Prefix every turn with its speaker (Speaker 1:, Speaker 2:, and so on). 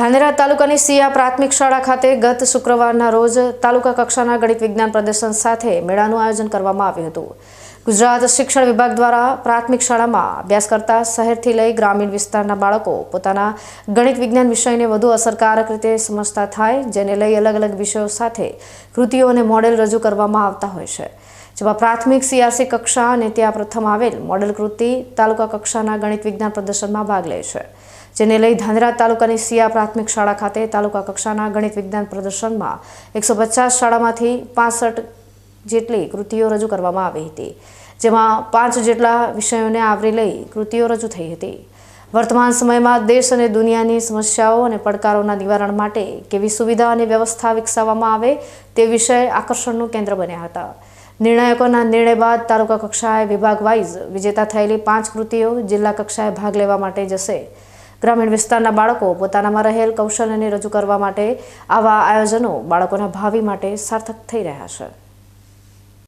Speaker 1: ધાનેરા તાલુકાની સિયા પ્રાથમિક શાળા ખાતે ગત શુક્રવારના રોજ તાલુકા કક્ષાના ગણિત વિજ્ઞાન પ્રદર્શન સાથે મેળાનું આયોજન કરવામાં આવ્યું હતું. ગુજરાત શિક્ષણ વિભાગ દ્વારા પ્રાથમિક શાળામાં અભ્યાસ કરતા શહેરથી લઈ ગ્રામીણ વિસ્તારના બાળકો પોતાના ગણિત વિજ્ઞાન વિષયને વધુ અસરકારક રીતે સમજતા થાય, જેને લઈ અલગ અલગ વિષયો સાથે કૃતિઓ અને મોડેલ રજૂ કરવામાં આવતા હોય છે. જેમાં પ્રાથમિક સીઆરસી કક્ષા અને ત્યાં પ્રથમ આવેલ મોડલ કૃતિ તાલુકા કક્ષાના ગણિત વિજ્ઞાન પ્રદર્શનમાં ભાગ લે છે. જેને લઈ ધાંધ્રા તાલુકાની સિયા પ્રાથમિક શાળા ખાતે તાલુકા કક્ષાના ગણિત વિજ્ઞાન પ્રદર્શનમાં એકસો પચાસ શાળામાંથી પાસઠ જેટલી કૃતિઓ રજૂ કરવામાં આવી હતી, જેમાં પાંચ જેટલા વિષયોને આવરી લઈ કૃતિઓ રજૂ થઈ હતી. વર્તમાન સમયમાં દેશ અને દુનિયાની સમસ્યાઓ અને પડકારોના નિવારણ માટે કેવી સુવિધા અને વ્યવસ્થા વિકસાવવામાં આવે તે વિષય આકર્ષણનું કેન્દ્ર બન્યા હતા. નિર્ણાયકોના નિર્ણય બાદ તાલુકા કક્ષાએ વિભાગ વાઇઝ વિજેતા થયેલી પાંચ કૃતિઓ જિલ્લા કક્ષાએ ભાગ લેવા માટે જશે. ગ્રામીણ વિસ્તારના બાળકો પોતાનામાં રહેલ કૌશલ્યને રજૂ કરવા માટે આવા આયોજનો બાળકોના ભાવિ માટે સાર્થક થઈ રહ્યા છે.